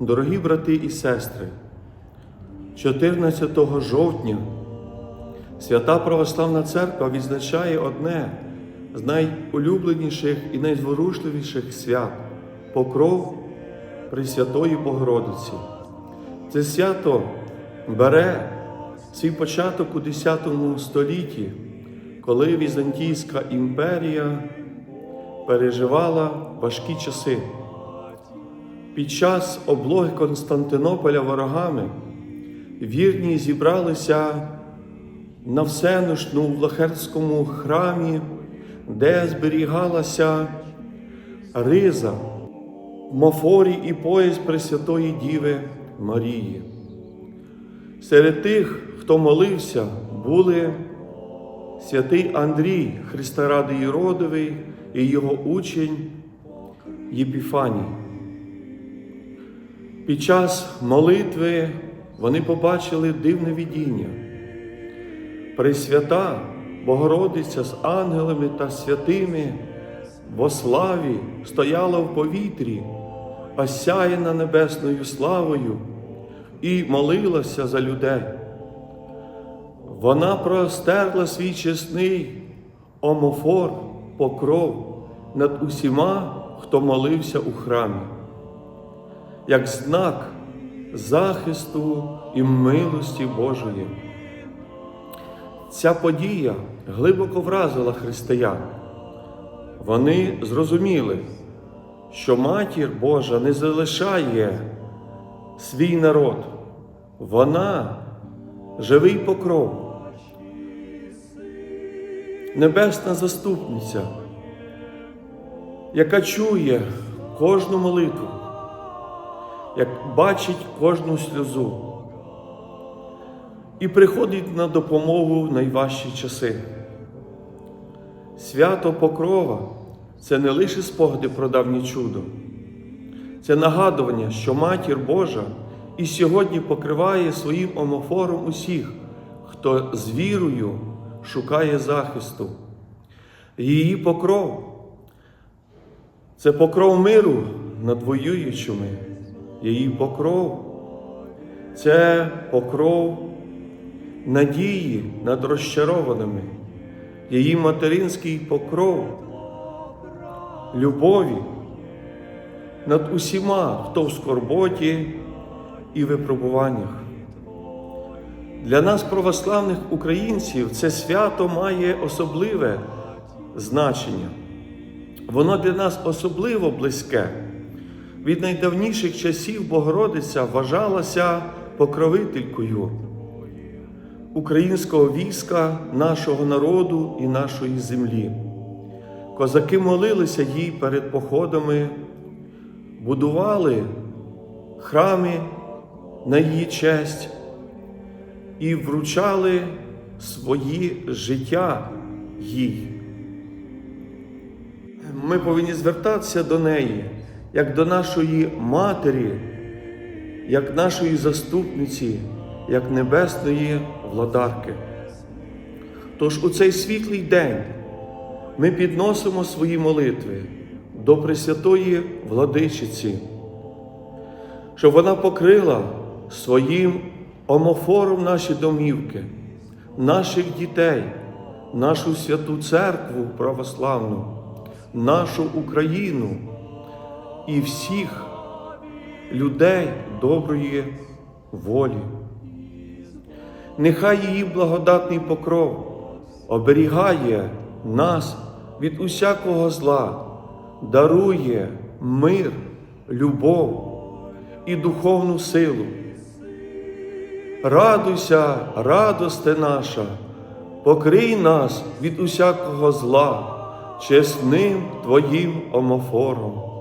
Дорогі брати і сестри, 14 жовтня Свята Православна Церква відзначає одне з найулюбленіших і найзворушливіших свят покров Пресвятої Богородиці. Це свято бере свій початок у X столітті, коли Візантійська імперія переживала важкі часи. Під час облоги Константинополя ворогами вірні зібралися на всеношну в Лахерському храмі, де зберігалася риза, мофорій і пояс Пресвятої Діви Марії. Серед тих, хто молився, були святий Андрій, Христа Ради Єродовий і його учень Єпіфаній. Під час молитви вони побачили дивне видіння. Пресвята Богородиця з ангелами та святими во славі стояла в повітрі, осяяна небесною славою і молилася за людей. Вона простерла свій чесний омофор, покров над усіма, хто молився у храмі, як знак захисту і милості Божої. Ця подія глибоко вразила християн. Вони зрозуміли, що Матір Божа не залишає свій народ. Вона живий покров, небесна заступниця, яка чує кожну молитву, як бачить кожну сльозу і приходить на допомогу в найважчі часи. Свято Покрова це не лише спогади про давнє чудо, це нагадування, що Матір Божа і сьогодні покриває своїм омофором усіх, хто з вірою шукає захисту. Її покров це покров миру над воюючими, її покров це покров надії над розчарованими, її материнський покров, любові над усіма, хто в скорботі і випробуваннях. Для нас, православних українців, це свято має особливе значення. Воно для нас особливо близьке. Від найдавніших часів Богородиця вважалася покровителькою українського війська, нашого народу і нашої землі. Козаки молилися їй перед походами, будували храми на її честь і вручали свої життя їй. Ми повинні звертатися до неї, як до нашої матері, як нашої заступниці, як небесної владарки. Тож у цей світлий день ми підносимо свої молитви до Пресвятої владичиці, щоб вона покрила своїм омофором наші домівки, наших дітей, нашу святу церкву православну, нашу Україну і всіх людей доброї волі. Нехай її благодатний покров оберігає нас від усякого зла, дарує мир, любов і духовну силу. Радуйся, радосте наша, покрий нас від усякого зла, чесним Твоїм омофором.